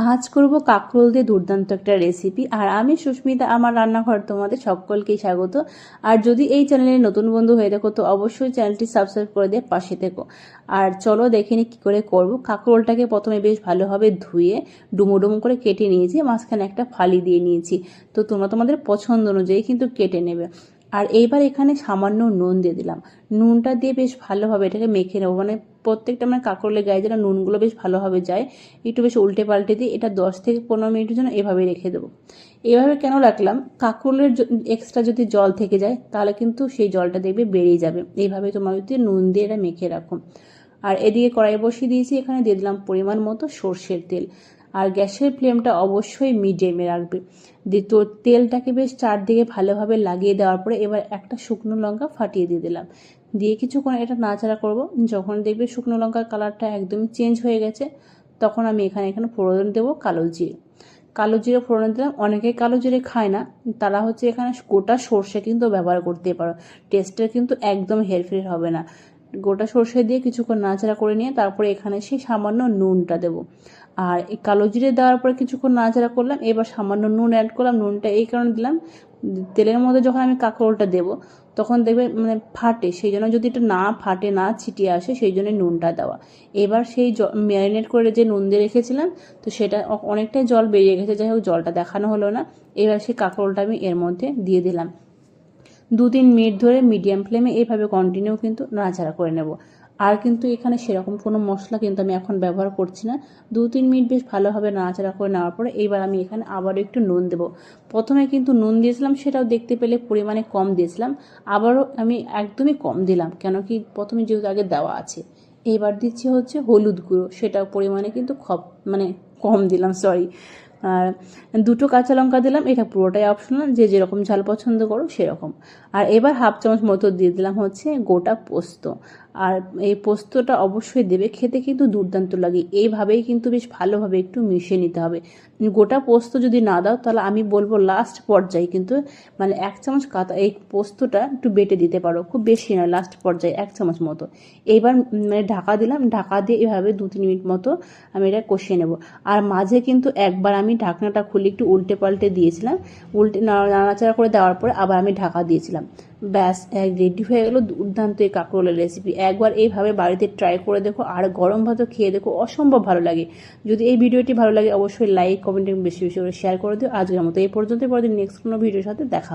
আজ করব কাঁকরোল দিয়ে দুর্দান্ত একটা রেসিপি আর আমি সুস্মিতা, আমার রান্নাঘর তোমাদের সকলকেই স্বাগত। আর যদি এই চ্যানেলে নতুন বন্ধু হয়ে দেখো তো অবশ্যই চ্যানেলটি সাবস্ক্রাইব করে দিয়ে পাশে থেকো। আর চলো দেখে নি কী করে করব। কাঁকরোলটাকে প্রথমে বেশ ভালোভাবে ধুয়ে ডুমো ডুমো করে কেটে নিয়েছি। মাঝখানে একটা ফালি দিয়ে নিয়েছি। তো তোমরা তোমাদের পছন্দ অনুযায়ী কিন্তু কেটে নেবে। আর এইবার এখানে সামান্য নুন দিয়ে দিলাম। নুনটা দিয়ে বেশ ভালোভাবে এটাকে মেখে নেব। মানে প্রত্যেকটা মানে কাঁকরোলের গায়ে যেন নুনগুলো বেশ ভালোভাবে যায়, একটু বেশ উল্টে পাল্টে দিয়ে এটা দশ থেকে পনেরো মিনিটের জন্য এভাবে রেখে দেবো। এভাবে কেন রাখলাম? কাঁকরোলের এক্সট্রা যদি জল থেকে যায়, তাহলে কিন্তু সেই জলটা দেখবে বেরিয়ে যাবে। এইভাবে তোমার যদি নুন দিয়ে এটা মেখে রাখো। আর এদিকে কড়াই বসিয়ে দিয়েছি, এখানে দিয়ে দিলাম পরিমাণ মতো সর্ষের তেল। আর গ্যাসের ফ্লেমটা অবশ্যই মিডিয়ামে রাখবে। দিয়ে তো তেলটাকে বেশ চারদিকে ভালোভাবে লাগিয়ে দেওয়ার পরে এবার একটা শুকনো লঙ্কা ফাটিয়ে দিয়ে দিলাম। দিয়ে কিছুক্ষণ এটা নাড়াচাড়া করব। যখন দেখবে শুকনো লঙ্কার কালারটা একদমই চেঞ্জ হয়ে গেছে, তখন আমি এখানে এখানে ফোড়ন দেবো কালো জিরে। কালো জিরে ফোড়ন দিলাম। অনেকে কালো জিরে খায় না। তারা হচ্ছে এখানে গোটা সর্ষে কিন্তু ব্যবহার করতে পারো। টেস্টের কিন্তু একদম হেরফের হবে না। গোটা সর্ষে দিয়ে কিছুক্ষণ নাড়াচাড়া করে নিয়ে তারপরে এখানে সেই সামান্য নুনটা দেবো। আর এই কালো জিরে দেওয়ার পরে কিছুক্ষণ নাড়াচাড়া করলাম, এবার সামান্য নুন অ্যাড করলাম, নুনটা এই কারণে দিলাম। তেলের মধ্যে যখন আমি কাঁকরোলটা দেবো, তখন দেখবে মানে ফাটে, সেই জন্য যদি এটা না ফাটে, না ছিটিয়ে আসে, সেই জন্য নুনটা দেওয়া। এবার সেই ম্যারিনেট করে যে নুন দিয়ে রেখেছিলাম, তো সেটা অনেকটাই জল বেরিয়ে গেছে, যাই হোক জলটা দেখানো হলো না। এবার সেই কাঁকরোলটা আমি এর মধ্যে দিয়ে দিলাম। দু তিন মিনিট ধরে মিডিয়াম ফ্লেমে এইভাবে কন্টিনিউ কিন্তু নাড়াচাড়া করে নেব। আর কিন্তু এখানে সেরকম কোনো মশলা কিন্তু আমি এখন ব্যবহার করছি না। দু তিন মিনিট বেশ ভালোভাবে নাড়াচাড়া করে নেওয়ার পরে এইবার আমি এখানে আবারও একটু নুন দেবো। প্রথমে কিন্তু নুন দিয়েছিলাম, সেটাও দেখতে পেলে পরিমাণে কম দিয়েছিলাম। আবারও আমি একদমই কম দিলাম, কেন কি প্রথমে যেহেতু আগে দেওয়া আছে। এইবার দিচ্ছি হচ্ছে হলুদ গুঁড়ো, সেটাও পরিমাণে কিন্তু খব মানে কম দিলাম সরি আর দুটো কাঁচা লঙ্কা দিলাম, এটা পুরোটাই অপশনাল যে যেরকম ঝাল পছন্দ করো সেরকম। আর এবার হাফ চামচ মতো দিয়ে দিলাম হচ্ছে গোটা পোস্ত। আর এই পোস্তটা অবশ্যই দেবে। খেতে কিন্তু দুর্দান্ত লাগে। এইভাবেই কিন্তু বেশ ভালোভাবে একটু মিশিয়ে নিতে হবে। গোটা পোস্ত যদি না দাও, তাহলে আমি বলব লাস্ট পর্যায়ে কিন্তু মানে এক চামচ কাতা এই পোস্তটা একটু বেটে দিতে পারো। খুব বেশি না লাস্ট পর্যায়ে এক চামচ মতো। এইবার মানে ঢাকা দিলাম। ঢাকা দিয়ে এভাবে দু তিন মিনিট মতো আমি এটা কষিয়ে নেব। আর মাঝে কিন্তু একবার আমি ঢাকনাটা খুলে একটু উল্টে পাল্টে দিয়েছিলাম। উল্টে নাড়াচাড়া করে দেওয়ার পরে আবার আমি ঢাকা দিয়েছিলাম। ব্যাস, এক রেডি হয়ে গেলো দুর্দান্ত এই কাঁকরোলের রেসিপি একবার এইভাবে বাড়িতে ট্রাই করে দেখো, আর গরম ভাতও খেয়ে দেখো, অসম্ভব ভালো লাগে। যদি এই ভিডিওটি ভালো লাগে, অবশ্যই লাইক কমেন্ট এবং বেশি বেশি করে শেয়ার করে দিও। আজকের মতো এই পর্যন্ত পরদিন নেক্সট কোনো ভিডিওর সাথে দেখা